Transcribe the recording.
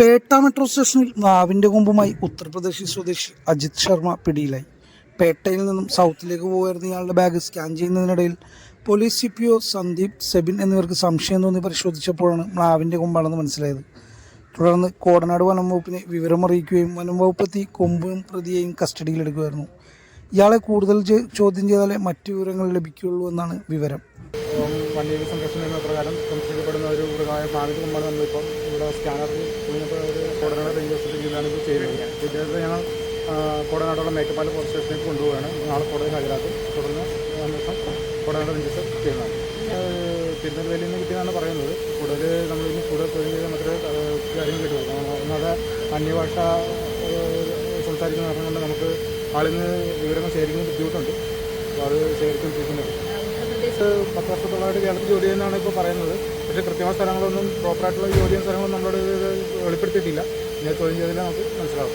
Pettah metro സ്റ്റേഷനിൽ നാവിന്റെ കൊമ്പുമായി ഉത്തർപ്രദേശ് സ്വദേശി അജിത് ശർമ്മ പിടിയിലായി. പേട്ടയിൽ നിന്നും സൗത്തിലേക്ക് പോകുമായിരുന്ന ഇയാളുടെ bag scan ചെയ്യുന്നതിനിടയിൽ police C P O Sandeep Sebin എന്നിവർക്ക് സംശയം തോന്നി പരിശോധിച്ചപ്പോഴാണ് നാവിന്റെ കൊമ്പാണെന്ന് മനസ്സിലായത്. തുടർന്ന് കോടനാട് വനം വകുപ്പിനെ വിവരമറിയിക്കുകയും വനം വകുപ്പ് എത്തി കൊമ്പും പ്രതിയെയും കസ്റ്റഡിയിലെടുക്കുമായിരുന്നു ഇയാളെ കൂടുതൽ ചോദ്യം ചെയ്താലേ മറ്റു വിവരങ്ങൾ ലഭിക്കുകയുള്ളൂ എന്നാണ് വിവരം. വന്യജീവി സംരക്ഷണ നിയമപ്രകാരം സംരക്ഷിക്കപ്പെടുന്ന ഒരു മൃഗമായ ഭാഗത്ത് നമ്മൾ നമ്മളിപ്പം ഇവിടെ സ്കാനറിൽ കുഞ്ഞപ്പോൾ ഒരു കോടനാട് റേഞ്ച് ഹോസ്പിറ്റലിലാണ് ഇത് ചെയ്യുന്നത്. ഇദ്ദേഹത്തെ ഞങ്ങൾ കോടനാടുള്ള മേക്കപ്പാല പോലീസ് സ്റ്റേഷനിലേക്ക് കൊണ്ടുപോവുകയാണ്. നാളെ കോടതി ഹാജരാക്കും തുടർന്ന് അന്വേഷണം കോടനാട് റേഞ്ചസ് ചെയ്യുന്നതാണ്. തിരുനെൽവേലിയിൽ നിന്ന് കിട്ടിയെന്നാണ് പറയുന്നത്. കൂടുതൽ നമ്മളിനി കൂടുതൽ തൊഴിൽ ചെയ്ത് മാത്രമേ കാര്യങ്ങൾ കിട്ടും ഒന്നാമത് അന്യഭാഷ സംസാരിക്കുന്ന കാരണം കൊണ്ട് നമുക്ക് ആളിൽ നിന്ന് വിവരങ്ങൾ ശേഖരിക്കുന്ന ബുദ്ധിമുട്ടുണ്ട്. അപ്പോൾ അത് ശേഖരിച്ചുകൊണ്ടിരിക്കുന്നത് ഇത് പത്ത് വർഷത്തോളമായിട്ട് കേരളത്തിൽ ജോലി ചെയ്യുന്നതാണ് ഇപ്പോൾ പറയുന്നത്. പക്ഷേ കൃത്യമായ സ്ഥലങ്ങളൊന്നും പ്രോപ്പറായിട്ടുള്ള ജോലി ചെയ്യുന്ന സ്ഥലങ്ങളൊന്നും നമ്മളോട് വെളിപ്പെടുത്തിയിട്ടില്ല. ഇനി ചോദ്യം ചെയ്താലേ നമുക്ക് മനസ്സിലാക്കും